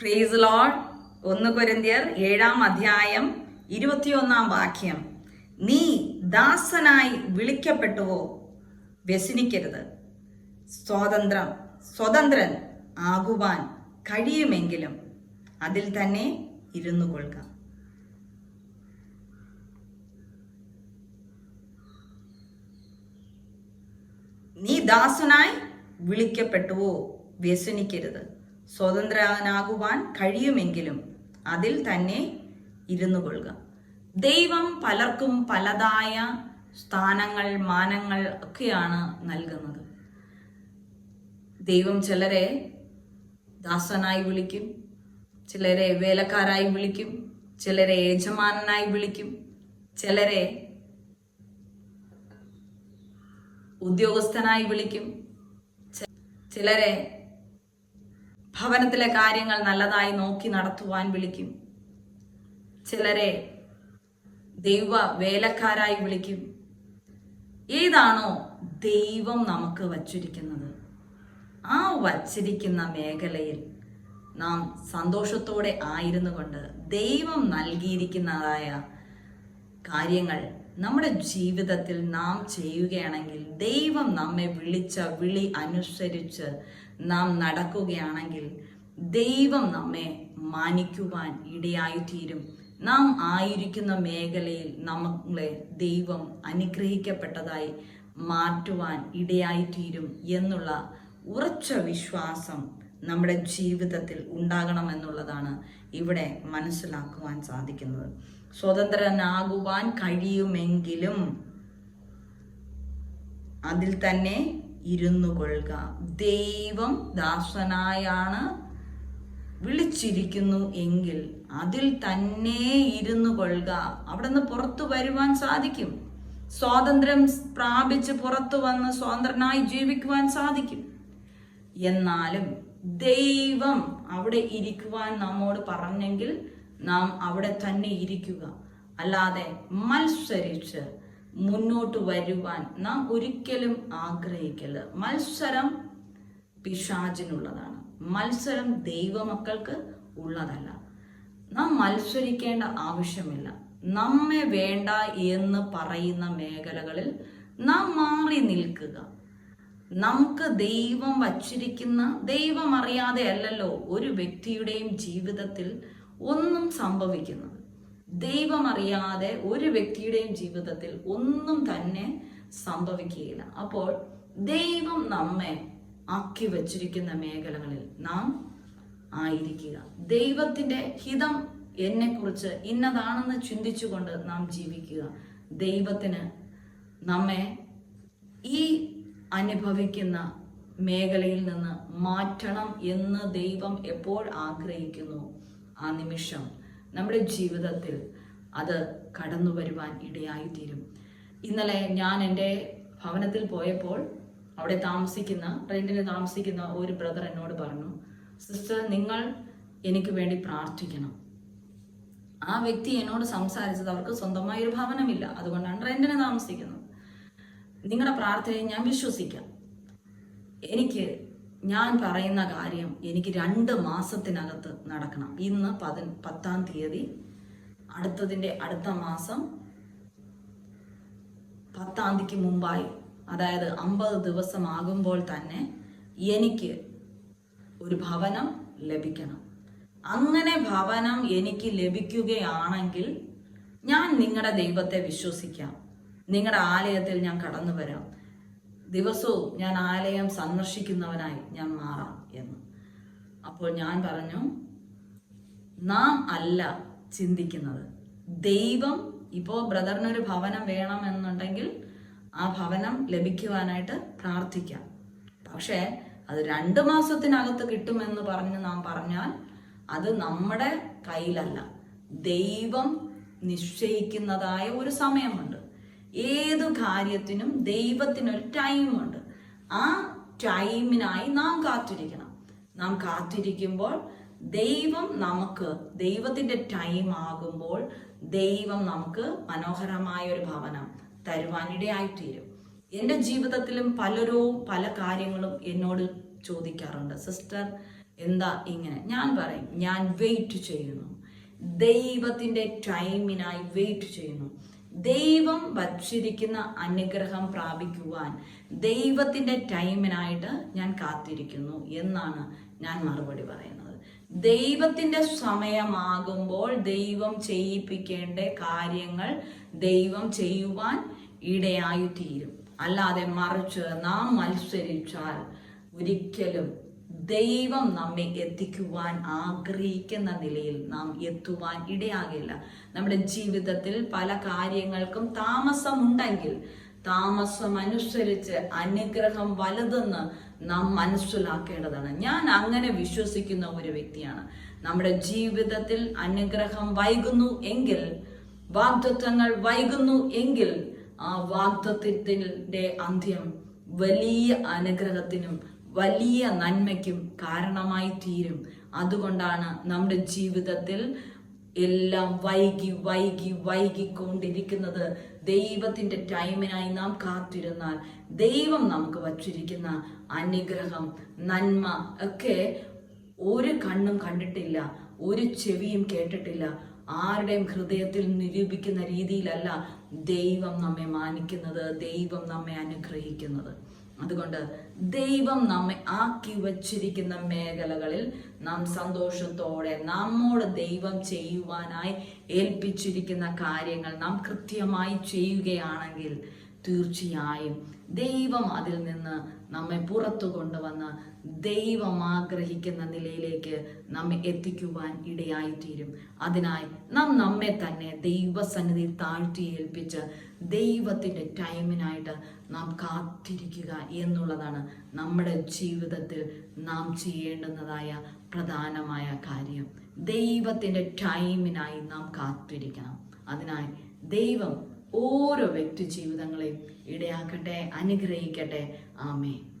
Praise load ഒന്ന് കുരന്തിയർ ഏഴാം അധ്യായം ഇരുപത്തിയൊന്നാം വാക്യം. നീ ദാസനായി വിളിക്കപ്പെട്ടുവോ? വ്യസനിക്കരുത്. സ്വാതന്ത്ര്യം സ്വതന്ത്രൻ ആകുവാൻ കഴിയുമെങ്കിലും അതിൽ തന്നെ ഇരുന്നു കൊള്ളുക. നീ ദാസനായി വിളിക്കപ്പെട്ടുവോ? വ്യസനിക്കരുത്. സ്വതന്ത്രനാകുവാൻ കഴിയുമെങ്കിലും അതിൽ തന്നെ ഇരുന്നു കൊള്ളുക. ദൈവം പലർക്കും പലതായ സ്ഥാനങ്ങൾ മാനങ്ങൾ ഒക്കെയാണ് നൽകുന്നത്. ദൈവം ചിലരെ ദാസനായി വിളിക്കും ചിലരെ വേലക്കാരായി വിളിക്കും ചിലരെ യജമാനായി വിളിക്കും ചിലരെ ഉദ്യോഗസ്ഥനായി വിളിക്കും ചിലരെ ഭവനത്തിലെ കാര്യങ്ങൾ നല്ലതായി നോക്കി നടത്തുവാൻ വിളിക്കും. ചിലരെ ദൈവ വേലക്കാരായി വിളിക്കും. ഏതാണോ ദൈവം നമുക്ക് വച്ചിരിക്കുന്നത്. ആ വച്ചിരിക്കുന്ന മേഖലയിൽ നാം സന്തോഷത്തോടെ ആയിരുന്നു കൊണ്ട് ദൈവം നൽകിയിരിക്കുന്നതായ കാര്യങ്ങൾ നമ്മുടെ ജീവിതത്തിൽ നാം ചെയ്യുകയാണെങ്കിൽ ദൈവം നമ്മെ വിളിച്ച വിളി അനുസരിച്ച് നാം നടക്കുകയാണെങ്കിൽ ദൈവം നമ്മെ മാനിക്കുവാൻ ഇടയായിത്തീരും. നാം ആയിരിക്കുന്ന മേഖലയിൽ നമ്മളെ ദൈവം അനുഗ്രഹിക്കപ്പെട്ടതായി മാറ്റുവാൻ ഇടയായിത്തീരും എന്നുള്ള ഉറച്ച വിശ്വാസം നമ്മുടെ ജീവിതത്തിൽ ഉണ്ടാകണമെന്നുള്ളതാണ് ഇവിടെ മനസ്സിലാക്കുവാൻ സാധിക്കുന്നത്. സ്വതന്ത്രനാകുവാൻ കഴിയുമെങ്കിലും അതിൽ തന്നെ ഇരുന്നു കൊള്ളുക. ദൈവം ദാസനായാണ് വിളിച്ചിരിക്കുന്നു എങ്കിൽ അതിൽ തന്നെ ഇരുന്നു കൊള്ളുക. അവിടെ നിന്ന് പുറത്തു വരുവാൻ സാധിക്കും. സ്വാതന്ത്ര്യം പ്രാപിച്ച് പുറത്തു വന്ന് സ്വതന്ത്രനായി ജീവിക്കുവാൻ സാധിക്കും. എന്നാലും ദൈവം അവിടെ ഇരിക്കുവാൻ നമ്മോട് പറഞ്ഞെങ്കിൽ നാം അവിടെ തന്നെ ഇരിക്കുക. അല്ലാതെ മത്സരിച്ച് മുന്നോട്ട് വരുവാൻ നാം ഒരിക്കലും ആഗ്രഹിക്കരുത്. മത്സരം പിശാചിനുള്ളതാണ്. മത്സരം ദൈവമക്കൾക്ക് ഉള്ളതല്ല. നാം മത്സരിക്കേണ്ട ആവശ്യമില്ല. നമ്മെ വേണ്ട എന്ന് പറയുന്ന മേഖലകളിൽ നാം മാറി നിൽക്കുക. നമുക്ക് ദൈവം വച്ചിരിക്കുന്ന ദൈവം അറിയാതെ അല്ലല്ലോ ഒരു വ്യക്തിയുടെയും ജീവിതത്തിൽ ഒന്നും സംഭവിക്കുന്നത്. ദൈവം അറിയാതെ ഒരു വ്യക്തിയുടെയും ജീവിതത്തിൽ ഒന്നും തന്നെ സംഭവിക്കുകയില്ല. അപ്പോൾ ദൈവം നമ്മെ ആക്കി വച്ചിരിക്കുന്ന മേഖലകളിൽ നാം ആയിരിക്കുക. ദൈവത്തിന്റെ ഹിതം എന്നെക്കുറിച്ച് ഇന്നതാണെന്ന് ചിന്തിച്ചുകൊണ്ട് നാം ജീവിക്കുക. ദൈവത്തിന് നമ്മെ ഈ അനുഭവിക്കുന്ന മേഖലയിൽ നിന്ന് മാറ്റണം എന്ന് ദൈവം എപ്പോൾ ആഗ്രഹിക്കുന്നു? ആ നിമിഷം. നമ്മുടെ ജീവിതത്തിൽ അത് കടന്നു വരുവാൻ ഇടയായിത്തീരും. ഇന്നലെ ഞാൻ എന്റെ ഭവനത്തിൽ പോയപ്പോൾ അവിടെ താമസിക്കുന്ന റെന്റിന് താമസിക്കുന്ന ഒരു ബ്രദർ എന്നോട് പറഞ്ഞു സിസ്റ്റർ നിങ്ങൾ എനിക്ക് വേണ്ടി പ്രാർത്ഥിക്കണം. ആ വ്യക്തി എന്നോട് സംസാരിച്ചത് അവർക്ക് സ്വന്തമായ ഒരു ഭവനമില്ല. അതുകൊണ്ടാണ് റെന്റിന് താമസിക്കുന്നത്. നിങ്ങളുടെ പ്രാർത്ഥനയെ ഞാൻ വിശ്വസിക്കാം. എനിക്ക് ഞാൻ പറയുന്ന കാര്യം എനിക്ക് രണ്ട് മാസത്തിനകത്ത് നടക്കണം. ഇന്ന് പതി പത്താം തീയതി അടുത്തതിന്റെ അടുത്ത മാസം പത്താം തീയതിക്ക് മുമ്പായി അതായത് അമ്പത് ദിവസമാകുമ്പോൾ തന്നെ എനിക്ക് ഒരു ഭവനം ലഭിക്കണം. അങ്ങനെ ഭവനം എനിക്ക് ലഭിക്കുകയാണെങ്കിൽ ഞാൻ നിങ്ങളുടെ ദൈവത്തെ വിശ്വസിക്കാം. നിങ്ങളുടെ ആലയത്തിൽ ഞാൻ കടന്നു വരാം ദിവസവും ഞാൻ ആലയം സന്ദർശിക്കുന്നവനായി ഞാൻ മാറാം എന്ന്. അപ്പോൾ ഞാൻ പറഞ്ഞു നാം അല്ല ചിന്തിക്കുന്നത്. ദൈവം ഇപ്പോൾ ബ്രദറിനൊരു ഭവനം വേണമെന്നുണ്ടെങ്കിൽ ആ ഭവനം ലഭിക്കുവാനായിട്ട് പ്രാർത്ഥിക്കാം. പക്ഷേ അത് രണ്ട് മാസത്തിനകത്ത് കിട്ടുമെന്ന് പറഞ്ഞ് നാം പറഞ്ഞാൽ അത് നമ്മുടെ കയ്യിലല്ല. ദൈവം നിശ്ചയിക്കുന്നതായ ഒരു സമയമുണ്ട്. ഏതു കാര്യത്തിനും ദൈവത്തിനൊരു ടൈമുണ്ട്. ആ ടൈമിനായി നാം കാത്തിരിക്കണം. നാം കാത്തിരിക്കുമ്പോൾ ദൈവം നമുക്ക് ദൈവത്തിന്റെ ടൈം ആകുമ്പോൾ ദൈവം നമുക്ക് മനോഹരമായ ഒരു ഭവനം തരുവാനിടയായിത്തീരും. എന്റെ ജീവിതത്തിലും പലരും പല കാര്യങ്ങളും എന്നോട് ചോദിക്കാറുണ്ട്. സിസ്റ്റർ എന്താ ഇങ്ങനെ? ഞാൻ പറയും ഞാൻ വെയിറ്റ് ചെയ്യുന്നു. ദൈവത്തിന്റെ ടൈമിനായി വെയിറ്റ് ചെയ്യുന്നു. ദൈവം വച്ചിരിക്കുന്ന അനുഗ്രഹം പ്രാപിക്കുവാൻ ദൈവത്തിന്റെ ടൈമിനായിട്ട് ഞാൻ കാത്തിരിക്കുന്നു എന്നാണ് ഞാൻ മറുപടി പറയുന്നത്. ദൈവത്തിന്റെ സമയമാകുമ്പോൾ ദൈവം ചെയ്യിപ്പിക്കേണ്ട കാര്യങ്ങൾ ദൈവം ചെയ്യുവാൻ ഇടയായി തീരും അല്ലാതെ മറിച്ച് നാം മത്സരിച്ചാൽ ഒരിക്കലും ദൈവം നമ്മെ എത്തിക്കുവാൻ ആഗ്രഹിക്കുന്ന നിലയിൽ നാം എത്തുവാൻ ഇടയാകില്ല. നമ്മുടെ ജീവിതത്തിൽ പല കാര്യങ്ങൾക്കും താമസമുണ്ടെങ്കിൽ താമസം അനുസരിച്ച് അനുഗ്രഹം വലുതെന്ന് നാം മനസ്സിലാക്കേണ്ടതാണ്. ഞാൻ അങ്ങനെ വിശ്വസിക്കുന്ന ഒരു വ്യക്തിയാണ്. നമ്മുടെ ജീവിതത്തിൽ അനുഗ്രഹം വൈകുന്നു എങ്കിൽ വാഗ്ദത്വങ്ങൾ വൈകുന്നു എങ്കിൽ ആ വാഗ്ദത്വത്തിന്റെ അന്ത്യം വലിയ അനുഗ്രഹത്തിനും വലിയ നന്മയ്ക്കും കാരണമായി തീരും. അതുകൊണ്ടാണ് നമ്മുടെ ജീവിതത്തിൽ എല്ലാം വൈകി വൈകി വൈകിക്കൊണ്ടിരിക്കുന്നത്. ദൈവത്തിന്റെ ടൈമിനായി നാം കാത്തിരുന്നാൽ ദൈവം നമുക്ക് വച്ചിരിക്കുന്ന അനുഗ്രഹം നന്മ ഒക്കെ ഒരു കണ്ണും കണ്ടിട്ടില്ല ഒരു ചെവിയും കേട്ടിട്ടില്ല ആരുടെയും ഹൃദയത്തിൽ നിരൂപിക്കുന്ന രീതിയിലല്ല ദൈവം നമ്മെ മാനിക്കുന്നത് ദൈവം നമ്മെ അനുഗ്രഹിക്കുന്നത്. അതുകൊണ്ട് ദൈവം നമ്മെ ആക്കി വച്ചിരിക്കുന്ന മേഖലകളിൽ നാം സന്തോഷത്തോടെ നമ്മോട് ദൈവം ചെയ്യുവാനായി ഏൽപ്പിച്ചിരിക്കുന്ന കാര്യങ്ങൾ നാം കൃത്യമായി ചെയ്യുകയാണെങ്കിൽ തീർച്ചയായും ദൈവം അതിൽ നിന്ന് നമ്മെ പുറത്തു കൊണ്ടുവന്ന് ദൈവം ആഗ്രഹിക്കുന്ന നിലയിലേക്ക് നമ്മെ എത്തിക്കുവാൻ ഇടയായിത്തീരും. അതിനായി നാം നമ്മെ തന്നെ ദൈവസന്നിധി താഴ്ത്തി ഏൽപ്പിച്ച് ദൈവത്തിന്റെ ടൈമിനായിട്ട് നാം കാത്തിരിക്കുക എന്നുള്ളതാണ് നമ്മുടെ ജീവിതത്തിൽ നാം ചെയ്യേണ്ടുന്നതായ പ്രധാനമായ കാര്യം. ദൈവത്തിന്റെ ടൈമിനായി നാം കാത്തിരിക്കണം. അതിനായി ദൈവം ഓരോ വ്യക്തി ജീവിതങ്ങളെയും ഇടയാക്കട്ടെ അനുഗ്രഹിക്കട്ടെ Amen.